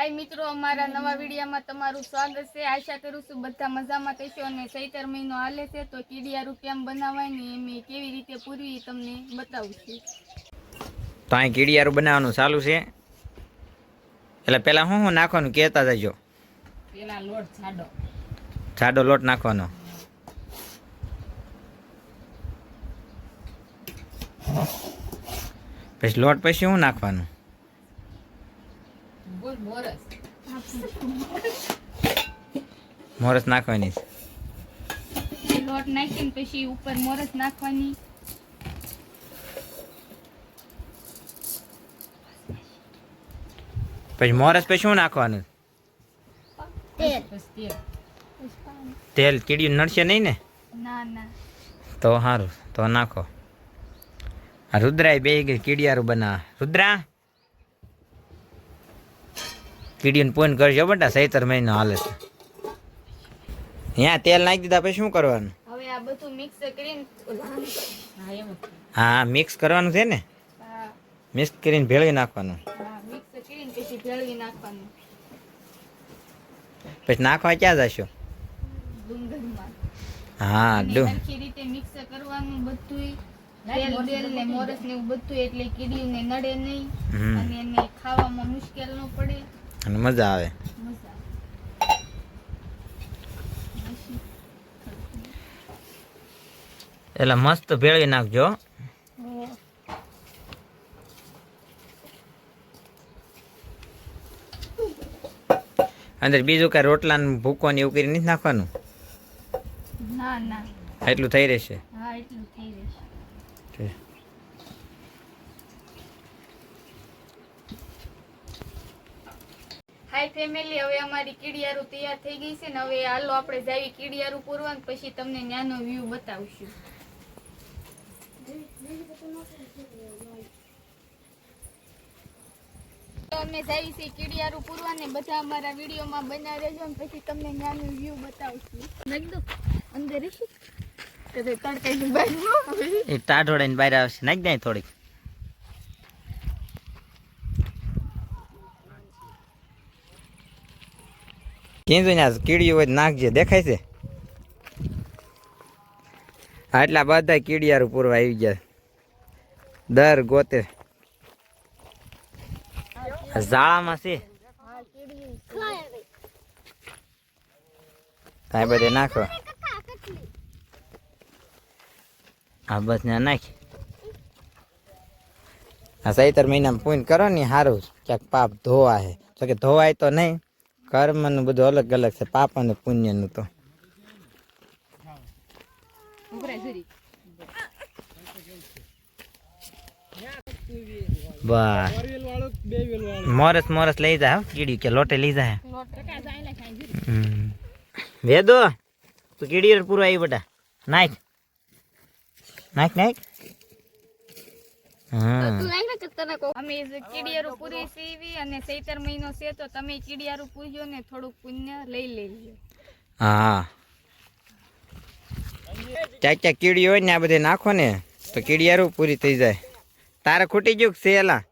હાય મિત્રો અમારા નવા વિડીયામાં તમારું સ્વાગત છે. આશા કરું છું બધા મજામાં થશો અને સૈતર મહિનો હાલે છે તો કીડિયા કેમ બનાવવાની એમ કેવી રીતે પૂરવી તમને બતાવું છું તો અહીં કીડિયારું બનાવવાનું ચાલુ છે. એટલે પહેલાં શું શું નાખવાનું કહેતા જજો. પહેલાં લોટ જાડો. જાડો લોટ નાખવાનો. પછી લોટ પછી શું નાખવાનું? મોરસ. નાખવાની. લોટ નાખીને પછી ઉપર મોરસ નાખવાની. પછી મોરસ પછી શું નાખવાનું? તેલ. તેલ. કીડિયું નડશે નહીં ને? ના ના. તો સારું તો નાખો. રુદ્રા રુદ્રાય બે કીડિયારું બનાવ. રુદ્રા? કીડિયું પૂન કરજો બટા સૈતર મહિનો હાલે છે. અહીંયા તેલ નાખી દીધા પછી શું કરવાનું? હવે આ બધું મિક્સ કરીને હા મિક્સ કરવાનું છે ને? મિક્સ કરીને ભેળવી નાખવાનું. મિક્સ કરીને પછી ભેળવી નાખવાનું. પછી નાખવા ક્યાં જશો? હા રીતે મિક્સ કરવાનું બધુંય. તેલ તેલ ને મોરસ ને બધું એટલે કીડી ને નડે નહીં. અને એને ખાવામાં મુશ્કેલ ન પડે. અને મજા આવે. એટલે મસ્ત ભેળવી નાખજો. અંદર બીજું કઈ રોટલા ભૂકો ને એવું કરી નથી નાખવાનું? એટલું થઈ રહેશે? હા એટલું થઈ રહેશે. હાય ફેમિલી હવે અમારી કીડિયારું તૈયાર થઈ ગઈ છે ને હવે હાલો આપણે જાવી કીડિયારું પૂરવાનું પછી તમને નાનો વ્યૂ બતાવશું. અમે જાવી છે કીડિયારું પૂરવા ને બધા અમારા વિડીયોમાં બના રહેજો ને પછી તમને ન્યાનો વ્યૂ બતાવશું. નાખી દો. અંદર રહેશે કદાચ તડકાની બહાર એ ટાઢોડાની બહાર આવશે. નાખી દે થોડીક. કીધું ને આ કીડીઓ હોય નાખજે, દેખાય છે? આટલા બધા કીડિયારું પૂરવા આવી ગયા. દર ગોતે. આ ઝાડામાં છે. કાંઈ બધે નાખો. આ બસ ને નાખી. આ સૈતર મહિનામાં પૂન કરો ને સારું ક્યાંક પાપ ધોવા હે. તો કે ધોવાય તો નહીં. કર્મનું બધું અલગ અલગ છે પાપ અને પુણ્યનું તો. મોરસ મોરસ લઈ જા હો, કીડી કે લોટે લઈ જા. હમ. વેદો તું કીડી પૂરો આવી બેટા. નાખ. નાખ નાખ. અમે કીડિયારું પૂરી સીવી અને ચૈતર મહિનો છે તો તમે કીડિયારું પૂરજો ને થોડુંક પુણ્ય લઈ લેજો. હા. ક્યાંક કીડી હોય ને આ બધે નાખો ને તો કીડિયારું પૂરી થઈ જાય. તારે ખૂટી ગયું છે સેલા